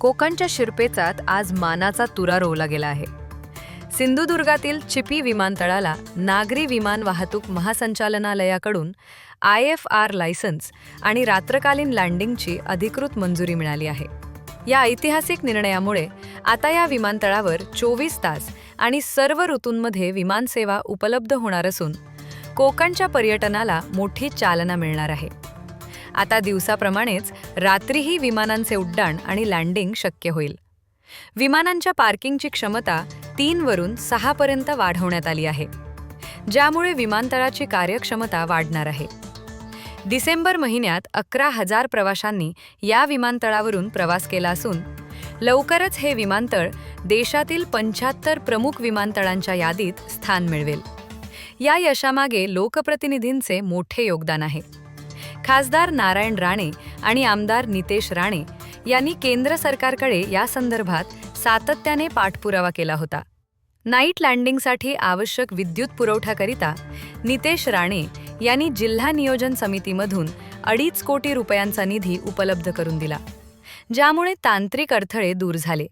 कोकणच्या शिरपेचात आज मानाचा तुरा रोवला गेला आहे. सिंधुदुर्गातील चिपी विमानतळाला नागरी विमान वाहतूक महासंचालनालयाकडून आय एफ आर लायसन्स आणि रात्रकालीन लँडिंगची अधिकृत मंजुरी मिळाली आहे. या ऐतिहासिक निर्णयामुळे आता या विमानतळावर चोवीस तास आणि सर्व ऋतूंमध्ये विमानसेवा उपलब्ध होणार असून कोकणच्या पर्यटनाला मोठी चालना मिळणार आहे. आता दिवसाप्रमाणेच रात्रीही विमानांचे उड्डाण आणि लँडिंग शक्य होईल. विमानांच्या पार्किंगची क्षमता तीनवरून सहापर्यंत वाढवण्यात आली आहे. ज्यामुळे विमानतळाची कार्यक्षमता वाढणार आहे. डिसेंबर महिन्यात अकरा हजार प्रवाशांनी या विमानतळावरून प्रवास केला असून लवकरच हे विमानतळ देशातील पंच्याहत्तर प्रमुख विमानतळांच्या यादीत स्थान मिळवेल. या यशामागे लोकप्रतिनिधींचे मोठे योगदान आहे. खासदार नारायण राणे आणि आमदार नितेश राणे यांनी केंद्र सरकारकडे या संदर्भात सातत्याने पाठपुरावा केला होता. नाईट लँडिंगसाठी आवश्यक विद्युत पुरवठ्याकरिता नितेश राणे यांनी जिल्हा नियोजन समितीमधून अडीच कोटी रुपयांचा निधी उपलब्ध करून दिला ज्यामुळे तांत्रिक अडथळे दूर झाले.